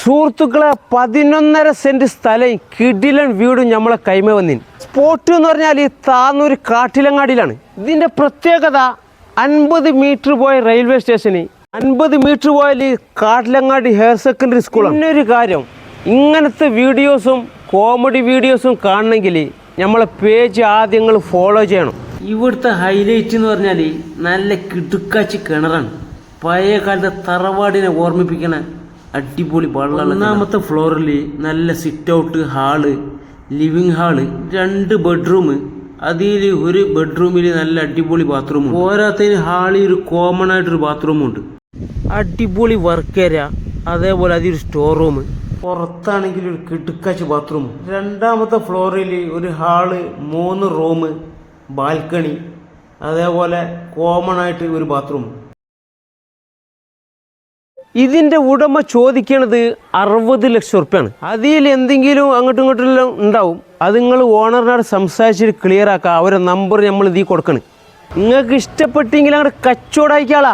സുഹൃത്തുക്കളെ പതിനൊന്നര സെന്റ് സ്ഥലം കിടിലൻ വീടും നമ്മളെ കൈമ വന്നിന്. സ്പോട്ട് എന്ന് പറഞ്ഞാൽ ഈ താന്നൂർ കാട്ടിലങ്ങാടിയിലാണ്. ഇതിന്റെ പ്രത്യേകത അൻപത് മീറ്റർ പോയ റെയിൽവേ സ്റ്റേഷന്. അൻപത് മീറ്റർ പോയാൽ ഈ കാട്ടിലങ്ങാടി ഹയർ സെക്കൻഡറി സ്കൂളാണ്. ഒരു കാര്യം ഇങ്ങനത്തെ വീഡിയോസും കോമഡി വീഡിയോസും കാണണമെങ്കിൽ നമ്മളെ പേജ് ആദ്യങ്ങൾ ഫോളോ ചെയ്യണം. ഇവിടുത്തെ ഹൈലൈറ്റ് എന്ന് പറഞ്ഞാൽ നല്ല കിടുക്കാച്ചി കിണറാണ്. പഴയ കാലത്തെ തറവാടിനെ ഓർമ്മിപ്പിക്കണ അടിപൊളി വെള്ളം ഒന്നാമത്തെ ഫ്ലോറിൽ നല്ല sit out hall living hall രണ്ട് ബെഡ്റൂം അതിൽ ഒരു ബെഡ്റൂമിൽ നല്ല അടിപൊളി ബാത്റൂം പോരാത്തതിന് ഹാളിൽ ഒരു കോമൺ ആയിട്ടൊരു ബാത്റൂമും ഉണ്ട്. അടിപൊളി വർക്ക് ഏരിയ അതേപോലെ അതിൽ സ്റ്റോർ റൂം പുറത്താണെങ്കിൽ ഒരു കിടുക്കാച്ച് ബാത്റൂം രണ്ടാമത്തെ ഫ്ലോറിൽ ഒരു ഹാൾ മൂന്ന് റൂം ബാൽക്കണി അതേപോലെ കോമൺ ആയിട്ട് ഒരു ബാത്റൂം ഇതിന്റെ ഉടമ ചോദിക്കണത് അറുപത് ലക്ഷം ഉറുപ്പ്യാണ്. അതിൽ എന്തെങ്കിലും അങ്ങോട്ടും ഇങ്ങോട്ടും എല്ലാം ഉണ്ടാവും. അത് നിങ്ങൾ ഓണറിനോട് സംസാരിച്ചിട്ട് ക്ലിയർ ആക്കുക അവരെ നമ്പർ നമ്മൾ ഇതിൽ കൊടുക്കണം. നിങ്ങൾക്ക് ഇഷ്ടപ്പെട്ടെങ്കിൽ അങ്ങോട്ട് കച്ചവടമായിക്കാളാ